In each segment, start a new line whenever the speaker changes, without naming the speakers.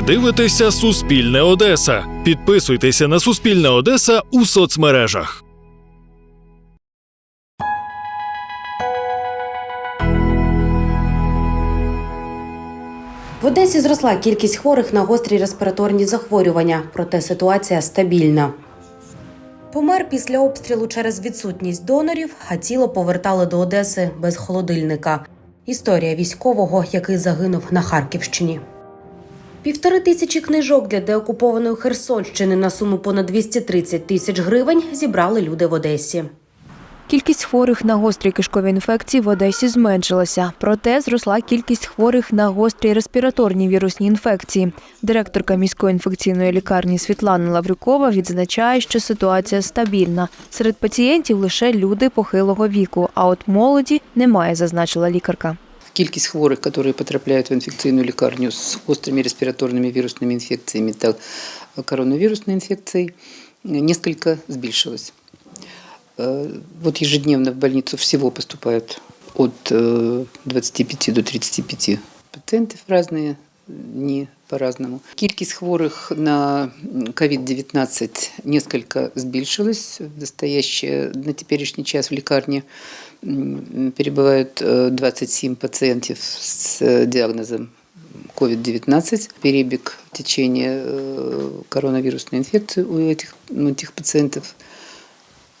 Ви дивитеся Суспільне Одеса. Підписуйтеся на Суспільне Одеса у соцмережах.
В Одесі зросла кількість хворих на гострі респіраторні захворювання, проте ситуація стабільна. Помер після обстрілу через відсутність донорів, а тіло повертали до Одеси без холодильника. Історія військового, який загинув на Харківщині. Півтори тисячі книжок для деокупованої Херсонщини на суму понад 230 тисяч гривень зібрали люди в Одесі.
Кількість хворих на гострі кишкові інфекції в Одесі зменшилася, проте зросла кількість хворих на гострі респіраторні вірусні інфекції. Директорка міської інфекційної лікарні Світлана Лаврюкова відзначає, що ситуація стабільна. Серед пацієнтів лише люди похилого віку, а от молоді немає, зазначила лікарка.
Кількість хворих, які потрапляють в інфекційну лікарню з гострими респіраторними вірусними інфекціями та коронавірусной инфекцией, несколько збільшилась. Э, Вот ежедневно в больницу всего поступает от э, 25 до 35 пациентов в разные дни по-разному. Кількість хворих на COVID-19 несколько збільшилась. В настоящее, на теперішній час в лікарні м, перебувають е, 27 пацієнтів з е, діагнозом COVID-19. Перебіг течения э, коронавирусной инфекции у этих, ну, этих пациентов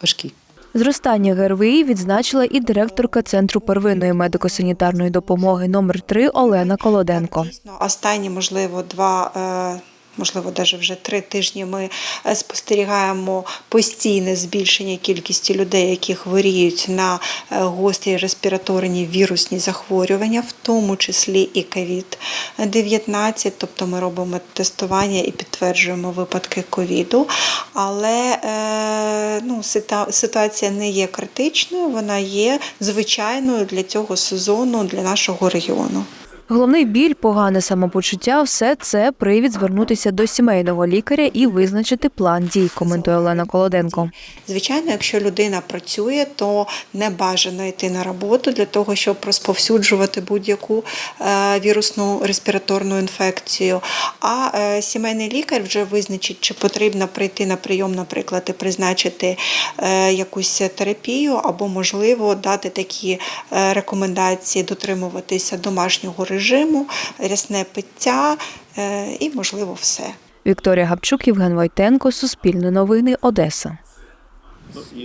важкий.
Зростання ГРВІ відзначила і директорка Центру первинної медико-санітарної допомоги номер 3 Олена Колоденко.
Останні, можливо, два. Можливо, навіть вже три тижні ми е, спостерігаємо постійне збільшення кількості людей, які хворіють на е, гострі респіраторні вірусні захворювання, в тому числі і COVID-19. Тобто ми робимо тестування і підтверджуємо випадки ковіду. Але е, ну, ситуація не є критичною, вона є звичайною для цього сезону, для нашого регіону.
Головний біль, погане самопочуття все це привід звернутися до сімейного лікаря і визначити план дій, коментує Олена Колоденко.
Звичайно, якщо людина працює, то не бажано йти на роботу для того, щоб розповсюджувати будь-яку е, вірусну респіраторну інфекцію. А е, сімейний лікар вже визначить, чи потрібно прийти на прийом, наприклад, і призначити е, якусь терапію, або, можливо, дати такі рекомендації дотримуватися домашнього режиму, рясне пиття е, і, можливо, все.
Вікторія Гапчук, Євген Войтенко, Суспільне новини, Одеса.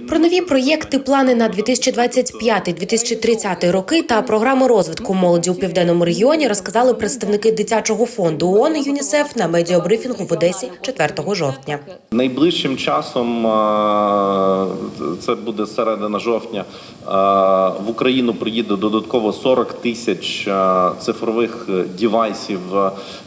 Про нові проєкти, плани на 2025-2030 роки та програму розвитку молоді у південному регіоні розказали представники дитячого фонду ООН ЮНІСЕФ на медіабрифінгу в Одесі 4 жовтня.
Найближчим часом, це буде середина жовтня, в Україну приїде додатково 40 тисяч цифрових дівайсів,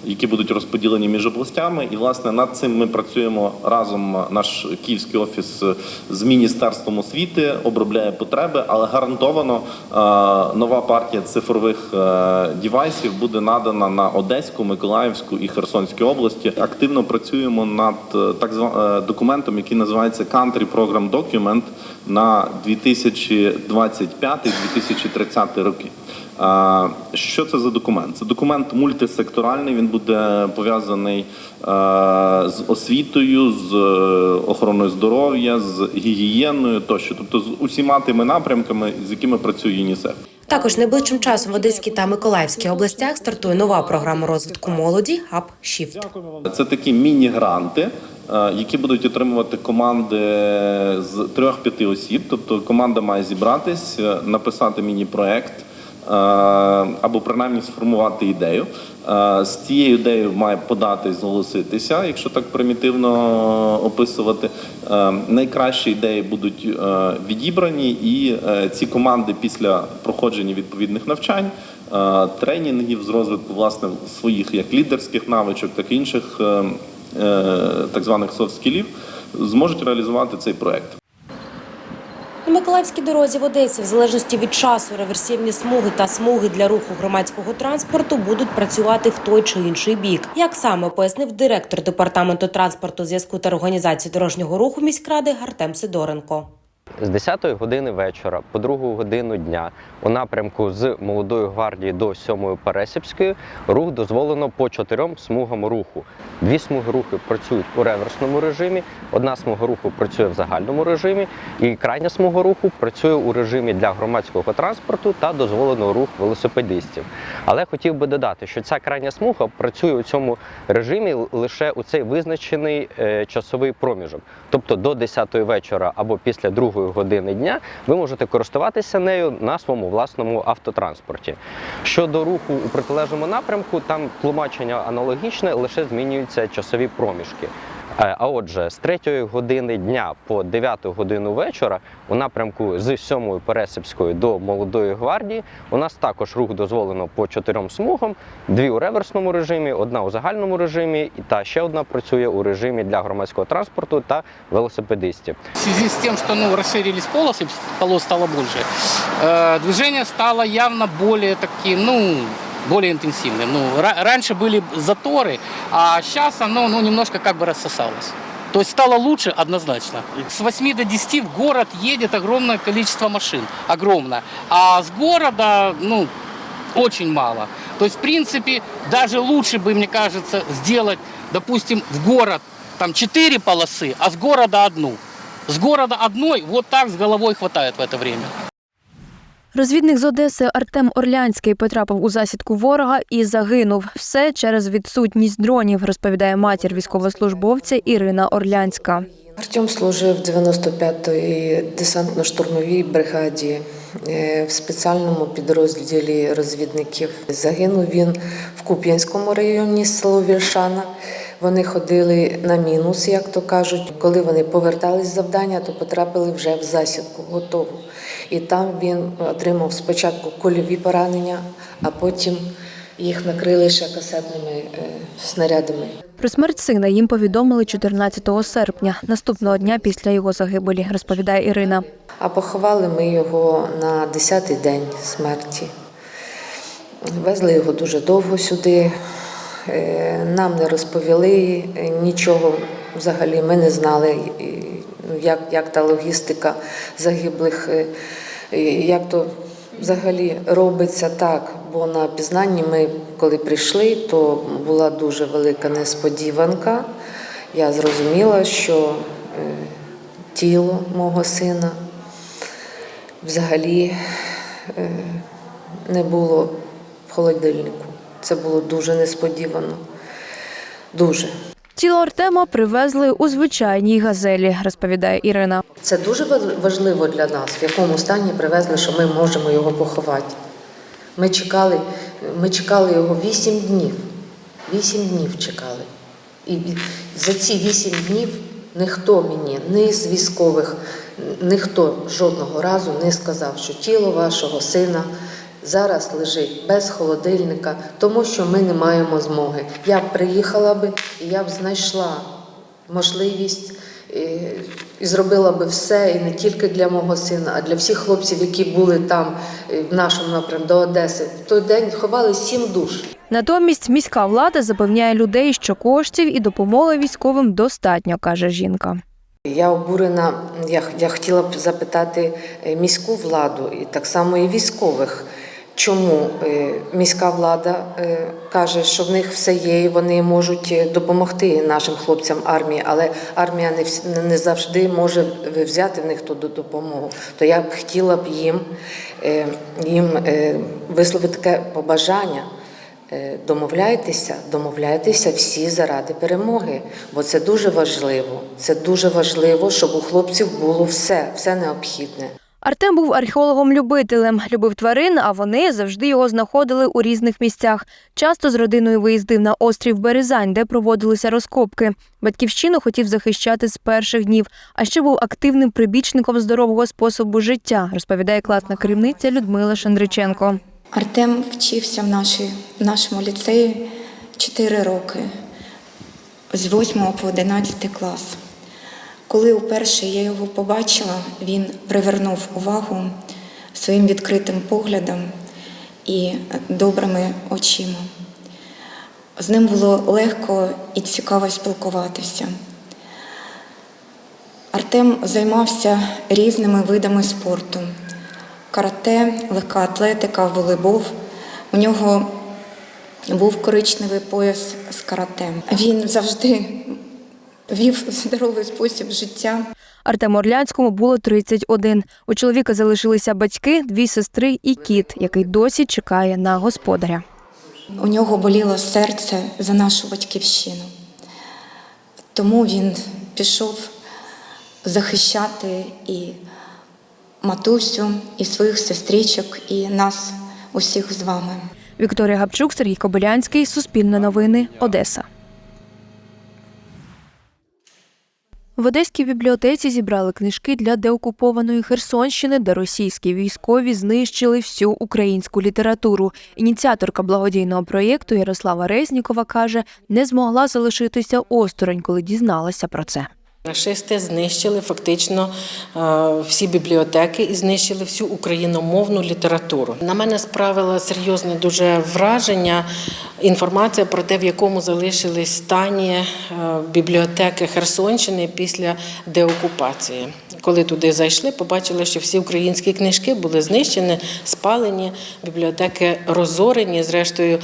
які будуть розподілені між областями. І власне над цим ми працюємо разом. Наш київський офіс з міністерством освіти обробляє потреби, але гарантовано е, нова партія цифрових е, дівайсів буде надана на Одеську, Миколаївську і Херсонську області. Активно працюємо над е, так званим документом, який називається Country Program Document на 2025-2030 роки. Що це за документ? Це документ мультисекторальний. Він буде пов'язаний з освітою, з е, охороною здоров'я, з гігієною тощо, тобто з усіма тими напрямками, з якими працює ЮНІСЕФ.
Також найближчим часом в Одеській та Миколаївській областях стартує нова програма розвитку молоді Hub Shift.
Це такі міні-гранти, е, які будуть отримувати команди з трьох-п'яти осіб. Тобто команда має зібратись, е, написати міні-проект або принаймні сформувати ідею. Е, З цією ідеєю має подати і зголоситися, якщо так примітивно описувати. Е, Найкращі ідеї будуть е, відібрані, і е, ці команди після проходження відповідних навчань е, тренінгів з розвитку власне своїх як лідерських навичок, так і інших е, е, так званих софт-скілів зможуть реалізувати цей проект.
На Миколаївській дорозі в Одесі, в залежності від часу, реверсивні смуги та смуги для руху громадського транспорту будуть працювати в той чи інший бік. Як саме пояснив директор департаменту транспорту, зв'язку та організації дорожнього руху міськради Гартем Сидоренко.
З 10 години вечора по 2 годину дня у напрямку з Молодої гвардії до 7 Пересипської рух дозволено по чотирьом смугам руху. Дві смуги руху працюють у реверсному режимі, одна смуга руху працює в загальному режимі, і крайня смуга руху працює у режимі для громадського транспорту та дозволено рух велосипедистів. Але хотів би додати, що ця крайня смуга працює у цьому режимі лише у цей визначений е, часовий проміжок. Тобто до 10 вечора або після 2 години дня ви можете користуватися нею на своєму власному автотранспорті. Щодо руху у протилежному напрямку, там тлумачення аналогічне, лише змінюються часові проміжки. Е, А отже, з 3 години дня по 9 годину вечора у напрямку з 7 Пересипської до Молодої гвардії у нас також рух дозволено по чотирьом смугам: дві у реверсному режимі, одна у загальному режимі, та ще одна працює у режимі для громадського транспорту та велосипедистів.
В связи с тем, что ну, расширились полосы, полос стало больше, э, движение стало явно более таким, ну, более интенсивным. Ну, ра- раньше были заторы, а сейчас оно ну, немножко как бы рассосалось. То есть стало лучше однозначно. С 8 до 10 в город едет огромное количество машин. Огромное. А с города, ну, очень мало. То есть, в принципе, даже лучше бы, мне кажется, сделать, допустим, в город там 4 полосы, а с города одну. С города одной вот так с головой хватает в это время.
Розвідник з Одеси Артем Орлянський потрапив у засідку ворога і загинув. Все через відсутність дронів, розповідає матір військовослужбовця Ірина Орлянська.
Артем служив в 95-й десантно-штурмовій бригаді е, в спеціальному підрозділі розвідників. Загинув він в Куп'янському районі село Вільшана. Вони ходили на мінус, як то кажуть. Коли вони повертались з завдання, то потрапили вже в засідку, готову. І там він отримав спочатку кульові поранення, а потім їх накрили ще касетними е, снарядами.
Про смерть сина їм повідомили 14 серпня, наступного дня після його загибелі, розповідає Ірина.
А поховали ми його на 10-й день смерті. Везли його дуже довго сюди. Е, Нам не розповіли нічого взагалі. Ми не знали, як, як та логістика загиблих, е, як то взагалі робиться так. Бо на пізнанні ми, коли прийшли, то була дуже велика несподіванка. Я зрозуміла, що е, тіло мого сина взагалі е, не було в холодильнику. Це було дуже несподівано. Дуже.
Тіло Артема привезли у звичайній газелі, розповідає Ірина.
Це дуже важливо для нас, в якому стані привезли, що ми можемо його поховати. Ми чекали, ми чекали його вісім днів. Вісім днів чекали. І за ці вісім днів ніхто мені, ні з військових, ніхто жодного разу не сказав, що тіло вашого сина зараз лежить без холодильника, тому що ми не маємо змоги. Я б приїхала би і я б знайшла можливість і, і зробила би все, і не тільки для мого сина, а для всіх хлопців, які були там е, в нашому напрямку до Одеси. В той день ховали сім душ.
Натомість міська влада запевняє людей, що коштів і допомоги військовим достатньо, каже жінка.
Я обурена. Я, я хотіла б запитати е, міську владу і так само і військових. Чому е, міська влада е, каже, що в них все є, і вони можуть е, допомогти нашим хлопцям армії, але армія не, завжди може взяти в них ту допомогу. То я б хотіла б їм, їм висловити таке побажання. Домовляйтеся, домовляйтеся всі заради перемоги, бо це дуже важливо. Це дуже важливо, щоб у хлопців було все, все необхідне.
Артем був археологом-любителем, любив тварин, а вони завжди його знаходили у різних місцях. Часто з родиною виїздив на острів Березань, де проводилися розкопки. Батьківщину хотів захищати з перших днів, а ще був активним прибічником здорового способу життя, розповідає класна керівниця Людмила Шандриченко.
Артем вчився в, нашій, в нашому ліцеї 4 роки, з 8 по 11 клас. Коли вперше я його побачила, він привернув увагу своїм відкритим поглядом і добрими очима. З ним було легко і цікаво спілкуватися. Артем займався різними видами спорту: карате, легка атлетика, волейбол. У нього був коричневий пояс з карате. Він завжди вів здоровий спосіб життя.
Артему Орлянському було 31. У чоловіка залишилися батьки, дві сестри і кіт, який досі чекає на господаря.
У нього боліло серце за нашу батьківщину. Тому він пішов захищати і матусю, і своїх сестричок, і нас усіх з вами.
Вікторія Гапчук, Сергій Кобилянський, Суспільне новини, Одеса. В Одеській бібліотеці зібрали книжки для деокупованої Херсонщини, де російські військові знищили всю українську літературу. Ініціаторка благодійного проєкту Ярослава Резнікова каже, не змогла залишитися осторонь, коли дізналася про це.
Рашисти знищили фактично е, всі бібліотеки і знищили всю україномовну літературу. На мене справила серйозне дуже враження інформація про те, в якому залишились стані е, бібліотеки Херсонщини після деокупації. Коли туди зайшли, побачили, що всі українські книжки були знищені, спалені, бібліотеки розорені. Зрештою, е,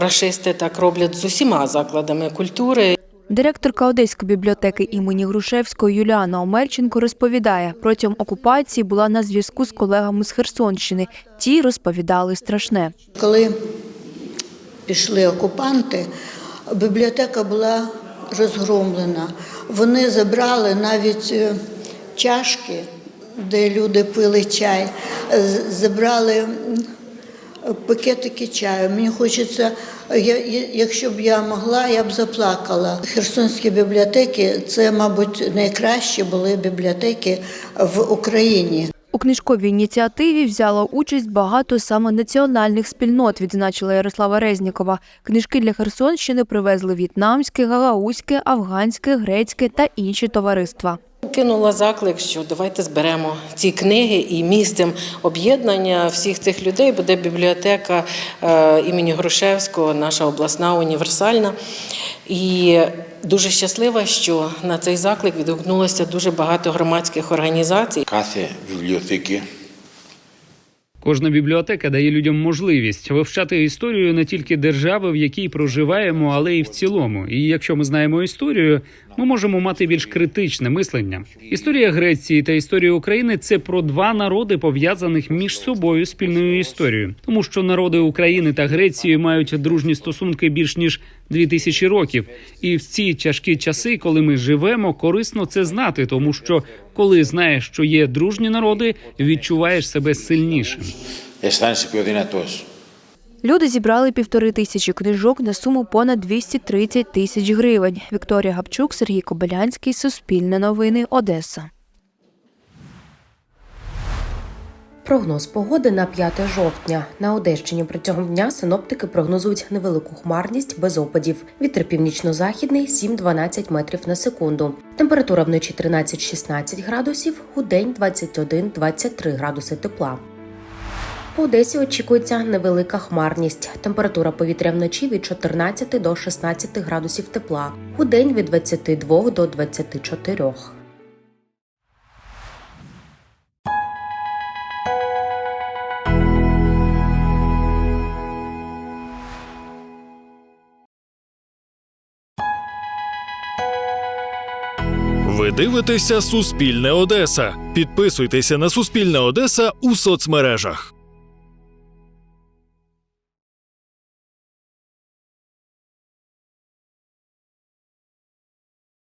рашисти так роблять з усіма закладами культури.
Директорка Одеської бібліотеки імені Грушевського Юліана Омельченко розповідає, протягом окупації була на зв'язку з колегами з Херсонщини. Ті розповідали страшне.
Коли пішли окупанти, бібліотека була розгромлена. Вони забрали навіть е, чашки, де люди пили чай, забрали пакетики чаю. Мені хочеться, якщо б я могла, я б заплакала. Херсонські бібліотеки це, мабуть, найкращі були бібліотеки в Україні.
У книжковій ініціативі взяло участь багато саме національних спільнот, відзначила Ярослава Резнікова. Книжки для Херсонщини привезли в'єтнамське, гагаузьке, афганське, грецьке та інші товариства.
Кинула заклик, що давайте зберемо ці книги і місцем об'єднання всіх цих людей буде бібліотека е, імені Грушевського, наша обласна універсальна. І Дуже щаслива, що на цей заклик відгукнулося дуже багато громадських організацій.
Каси бібліотеки.
Кожна бібліотека дає людям можливість вивчати історію не тільки держави, в якій проживаємо, але й в цілому. І якщо ми знаємо історію, ми можемо мати більш критичне мислення. Історія Греції та історія України це про два народи, пов'язаних між собою спільною історією, тому що народи України та Греції мають дружні стосунки більш ніж дві тисячі років. І в ці тяжкі часи, коли ми живемо, корисно це знати, тому що коли знаєш, що є дружні народи, відчуваєш себе сильнішим.
Люди зібрали півтори тисячі книжок на суму понад 230 тисяч гривень. Вікторія Габчук, Сергій Кобилянський, Суспільне новини, Одеса.
Прогноз погоди на 5 жовтня. На Одещині протягом дня синоптики прогнозують невелику хмарність без опадів. Вітер північно-західний 7-12 метрів на секунду. Температура вночі 13-16 градусів, у день 21-23 градуси тепла. По Одесі очікується невелика хмарність. Температура повітря вночі від 14 до 16 градусів тепла, у день від 22 до 24.
Ви дивитеся Суспільне Одеса. Підписуйтеся на Суспільне Одеса у соцмережах.